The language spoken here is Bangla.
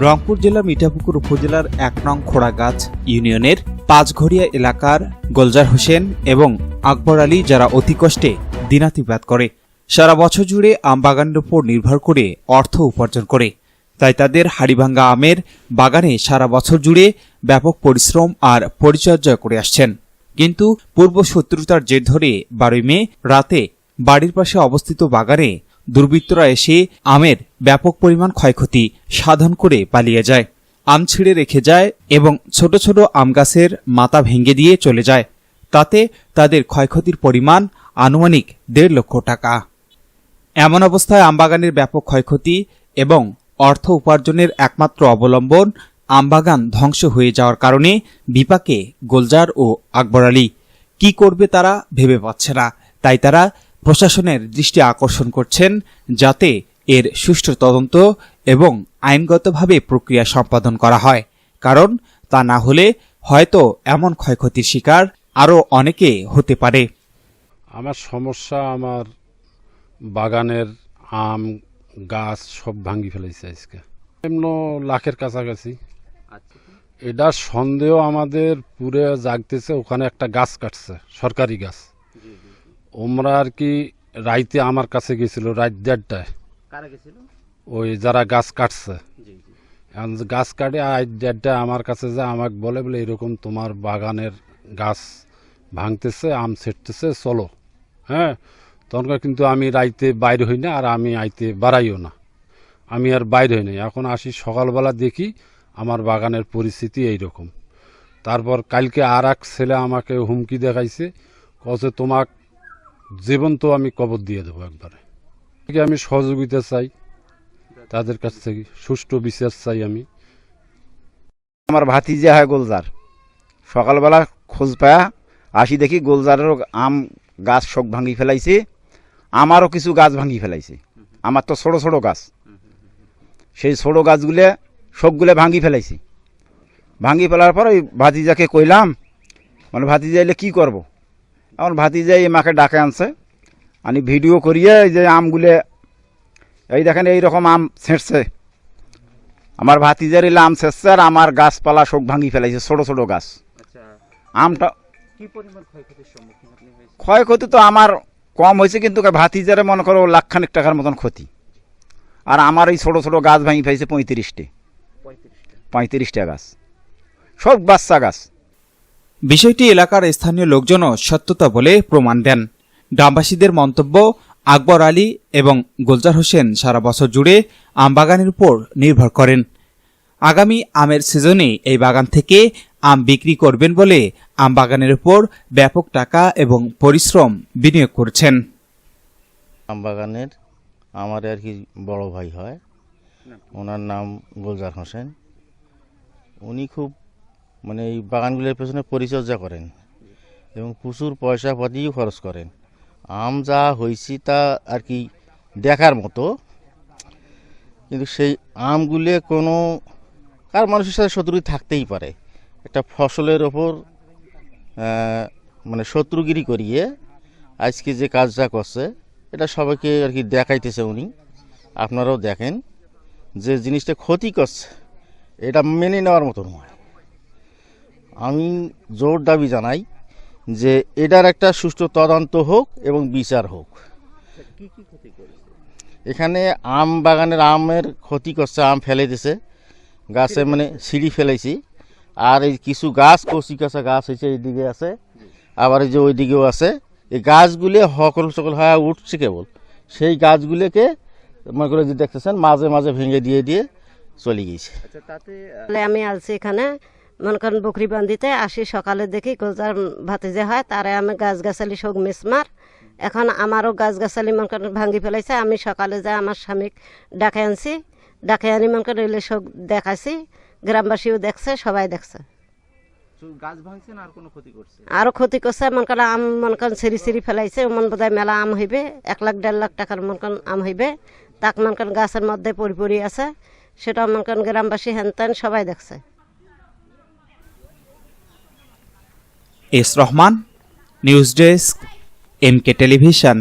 রংপুর জেলার মিঠাপুকুর উপজেলার এক নং খোড়াগাছ ইউনিয়নের পাঁচঘড়িয়া এলাকার গোলজার হোসেন এবং আকবর আলী যারা অতি কষ্টে দিনাতিপাত করে, সারা বছর জুড়ে আম বাগানের উপর নির্ভর করে অর্থ উপার্জন করে। তাই তাদের হাড়িভাঙ্গা আমের বাগানে সারা বছর জুড়ে ব্যাপক পরিশ্রম আর পরিচর্যা করে আসছেন। কিন্তু পূর্ব শত্রুতার জের ধরে বারোই মে রাতে বাড়ির পাশে অবস্থিত বাগানে দুর্বৃত্তরা এসে আমের ব্যাপক পরিমাণ ক্ষয়ক্ষতি সাধন করে পালিয়ে যায়। আম ছিঁড়ে রেখে যায় এবং ছোট ছোট আম গাছের মাথা ভেঙে দিয়ে চলে যায়। তাতে তাদের ক্ষয়ক্ষতির পরিমাণ আনুমানিক দেড় লক্ষ টাকা। এমন অবস্থায় আমবাগানের ব্যাপক ক্ষয়ক্ষতি এবং অর্থ উপার্জনের একমাত্র অবলম্বন আমবাগান ধ্বংস হয়ে যাওয়ার কারণে বিপাকে গোলজার ও আকবর আলী। কি করবে তারা ভেবে পাচ্ছে না। তাই তারা প্রশাসনের দৃষ্টি আকর্ষণ করছেন যাতে এর সুষ্ঠু তদন্ত এবং আইনগতভাবে প্রক্রিয়া সম্পাদন করা হয়। কারণ তা না হলে হয়তো এমন ক্ষয়ক্ষতির শিকার আরও অনেকে হতে পারে। আমার সমস্যা আমার বাগানের আম গাছ সব ভাঙ্গি ফেলেছে আজকে। এমন লাখের কাছাকাছি। এটা সন্দেহ আমাদের পুরে জাগতেছে ওখানে একটা গাছ কাটছে সরকারি গাছ। ওমরা আর কি রাইতে আমার কাছে গেছিল রাত দেড়টায়। ওই যারা গাছ কাটছে। এখন গাছ কাটে আজ দেড়টায় আমার কাছে যা আমাকে বলে বলে এরকম তোমার বাগানের গাছ ভাঙতেছে আম ছেটতেছে চলো। হ্যাঁ? তখন কিন্তু আমি রাইতে বাইর হই না আর আমি আইতে বাড়াইও না। আমি আর বাইর হই না এখন আসি সকালবেলা দেখি আমার বাগানের পরিস্থিতি এই রকম তারপর কালকে আর এক ছেলে আমাকে হুমকি দেখাইছে কছে তোমাক জীবন্ত আমি কবর দিয়ে দেবো একবারে। আমি সহযোগিতা চাই, তাদের কাছ থেকে সুষ্ঠু বিচার চাই আমি। আমার ভাতিজা হয় গোলজার। সকালবেলা খোঁজ পায়া আসি দেখি গোলজারেরও আম গাছ শোক ভাঙি ফেলাইছে, আমারও কিছু গাছ ভাঙি ফেলাইছে। আমার তো ছোট ছোট গাছ। সেই ছোট গাছগুলো শোকগুলো ভাঙি ফেলাইছে। ভাঙি ফেলার পর ওই ভাতিজাকে কইলাম মানে ভাতিজা এলে কী করব? এখন ভাতিজা এই মাকে ডাকে আনছে। আমি ভিডিও করিয়ে এই যে আমগুলো এই দেখেন এই রকম আম ছেঁটছে আমার ভাতিজার এলে আম ছেঁচছে আর আমার গাছপালা শোক ভাঙি ফেলাইছে ছোট ছোট গাছ। আমটা ক্ষয়ক্ষতি তো আমার কম হয়েছে কিন্তু ভাতিজারে মনে করো লাখখানিক টাকার মতন ক্ষতি। আর আমার এই ছোট ছোট গাছ ভাঙি ফেলেছে পঁয়ত্রিশটি। পঁয়ত্রিশটা গাছ। সব বাচ্চা গাছ। বিষয়টি এলাকার স্থানীয় লোকজনও সত্যতা বলে প্রমাণ দেন। গ্রামবাসীদের মন্তব্য, আকবর আলী এবং গোলজার হোসেন সারা বছর জুড়ে আম বাগানের উপর নির্ভর করেন। আগামী আমের সিজনে এই বাগান থেকে আম বিক্রি করবেন বলে আম বাগানের উপর ব্যাপক টাকা এবং পরিশ্রম বিনিয়োগ করছেন। আমবাগানের আমার আর কি বড় ভাই হয়। ওনার নাম গুলজার হোসেন। উনি খুব মানে এই বাগানগুলোর পেছনে পরিচর্যা করেন এবং প্রচুর পয়সা পাতিও খরচ করেন। আম যা হয়েছি তা আর কি দেখার মতো। কিন্তু সেই আমগুলো কোনো কার মানুষের সাথে শত্রু থাকতেই পারে। একটা ফসলের ওপর মানে শত্রুগিরি করিয়ে আজকে যে কাজটা করছে, এটা সবাইকে আর কি দেখাইতেছে উনি। আপনারাও দেখেন যে জিনিসটা ক্ষতি করছে, এটা মেনে নেওয়ার মতো নয়। আমি জোর দাবি জানাই যে এটার একটা সুষ্ঠু তদন্ত হোক এবং বিচার হোক। এখানে আম বাগানের আমের ক্ষতি করছে, আম ফেলে দিছে। গাছে মানে সিঁড়ি ফেলেছি। আর এই কিছু গাছ, কচি কাঁচা গাছ হয়েছে এইদিকে আছে। আবার এই যে ওইদিকেও আছে। এই গাছগুলি হকল সকল হয়ে উঠছে কেবল। সেই গাছগুলিকে, মনে করে যে দেখতেছেন, মাঝে মাঝে ভেঙে দিয়ে দিয়ে চলে গিয়েছে। তাহলে আমি আলছি এখানে। মনে করেন বকরি বান্ধিতে আসি সকালে দেখি গোজার ভাতিজে হয় তারে আমি গাছ গাছালি সব মিসমার। এখন আমারও গাছ গাছালি মনে করেন ভাঙ্গি ফেলাইছে আমি সকালে যাই আমার স্বামীক ডাকে আনছি। ডাকে আনি মনে করেন এলে সব দেখাছি গ্রামবাসীও দেখছে সবাই দেখছে। আর ক্ষতি করছে? আরও ক্ষতি করছে মনে করেন আম মনে করেন সিঁড়ি সিঁড়ি ফেলাইছে মন বোধহয় মেলা আম হইবে এক লাখ দেড় লাখ টাকার মনে করেন আম হইবে। তাক মনে করেন গাছের মধ্যে পরি পরি আছে সেটা মনে করেন গ্রামবাসী হেন তেন সবাই দেখছে। S Rahman news desk M K television.